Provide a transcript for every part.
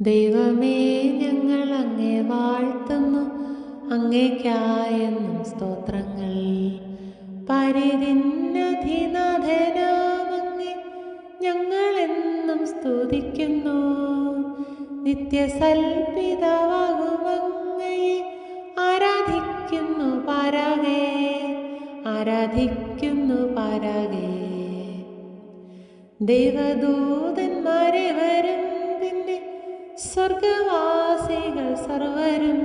ദൈവമേ ഞങ്ങൾ അങ്ങേ വാഴ്ത്തുന്നു. അങ്ങേക്കായെന്നും സ്തോത്രങ്ങൾ. പരിതിന്നധിനാഥനാമങ്ങെ ഞങ്ങളെന്നും സ്തുതിക്കുന്നു. നിത്യസൽപിതാവാകുമങ്ങയെ ആരാധിക്കുന്നു പാരാകെ ആരാധിക്കുന്നു പാരാകെ. ദൈവദൂതന്മാരെ വരും സ്വർഗവാസികൾ സർവരും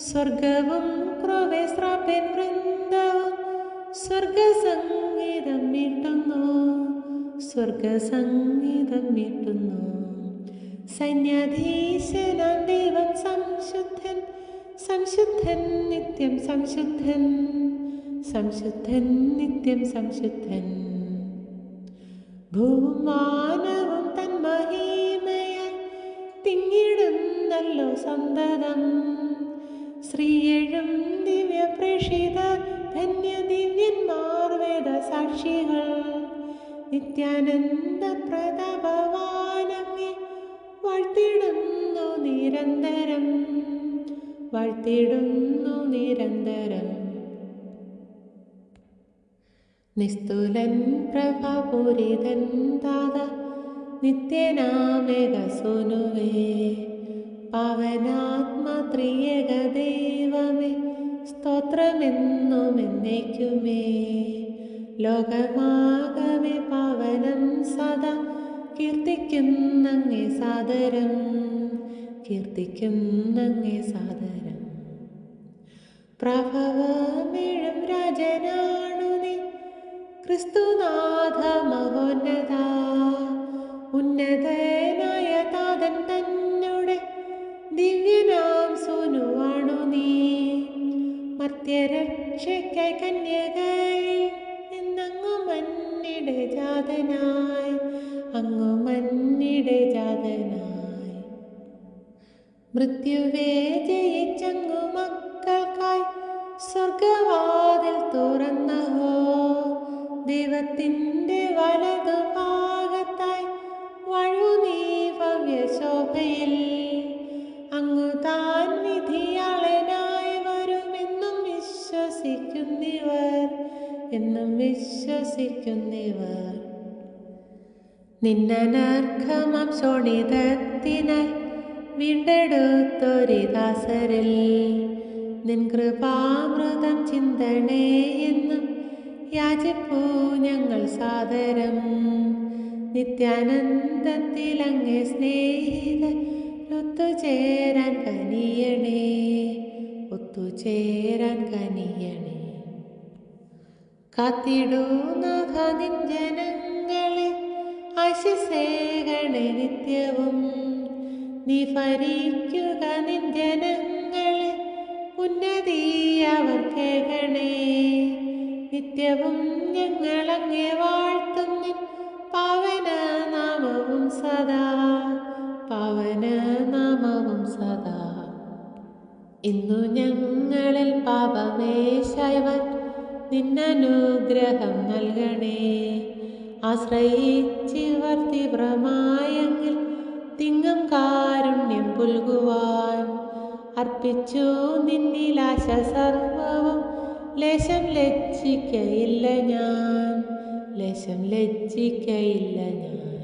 സ്വർഗവും ക്രോവേശ്രാപ്പൻ വൃന്ദവും സ്വർഗസംഗീതം മീട്ടുന്നു സ്വർഗസംഗീതം മീട്ടുന്നു സന്യാധീശനാം ദൈവം സംശുദ്ധൻ സംശുദ്ധൻ നിത്യം സംശുദ്ധൻ സംശുദ്ധൻ നിത്യം സംശുദ്ധൻ. ഭൂമാനവും മഹിമയാൽ തിങ്ങിടുന്നല്ലോ സന്തതം. ശ്രീയഴും ദിവ്യ പ്രേഷിത ധന്യ ദിവ്യന്മാർ വേദ സാക്ഷികൾ നിത്യാനന്ദ പ്രതാപവാനങ്ങെ വാഴ്ത്തിടുന്നു നിരന്തരം. വാഴ്ത്തിടുന്നു നിരന്തരം. നിസ്തുലൻ പ്രഭപുരിതൻ താത നിത്യനാമേക സുനുവേ സ്തോത്രമെന്നുമെന്നേക്കുമേ. ലോകമാകവെ പാവനം സദാ കീർത്തിക്കുന്നങ്ങേ സാദരം കീർത്തിക്കുന്നങ്ങേ സാദരം. പ്രഭവമിഴും രാജനാണു നീ ക്രിസ്തുനാഥ മഹോന്നത. ഉന്നതനായ താതൻ തന്നോടെ ദിവ്യനാം സുനുവാണു നീ. മർത്യരക്ഷയ്ക്കായി കന്യകയിൽ എന്നങ്ങു മന്നിടെ ജാതനായി അങ്ങു മന്നിടെ ജാതനായി. മൃത്യുവേ ജയിച്ചങ്ങു മക്കൾക്കായി സ്വർഗവാതിൽ തുറന്നഹോ ദൈവത്തിന്റെ വലതു ഭവ്യശോഭയിൽ അങ്ങ് താൻ വിധിയാളനായി വരുമെന്നും വിശ്വസിക്കുന്നവർ എന്നും വിശ്വസിക്കുന്നവർ. നിന്നനർഘമം ശോണിതത്തിനായി വീണ്ടെടുത്തൊരിദാസരിൽ നിൻ കൃപാമൃതം ചിന്തണേ എന്നും യാചിപ്പൂ ഞങ്ങൾ സാദരം. നിത്യാനന്ദത്തിലങ്ങേ സ്നേഹിത ഒത്തുചേരാൻ കനിയണേ ഒത്തുചേരാൻ കനിയണേ. കാത്തിടൂ നാഥ അശിസേകണ ജനങ്ങളെ ആശിസേകണേ നിത്യവും. നീ ഫരിക്കുക നിഞ്ജനങ്ങളെ ജനങ്ങളെ ഉന്നതിയവർ കേൾക്കണേ. നിത്യവും ഞങ്ങളങ്ങേ വാഴ്ത്തും ഇന്നു ഞങ്ങളിൽ പാപമേശവൻ നിന്നനുഗ്രഹം നൽകണേ. ആശ്രയിച്ചിവർ തീവ്രമായെങ്കിൽ തിങ്ങും കാരുണ്യം പുൽകുവാൻ. അർപ്പിച്ചു നിന്നിലാശ സർവവും. ലേശം ലജ്ജിക്കയില്ല ഞാൻ. ലേശം ലജ്ജിക്കയില്ല ഞാൻ.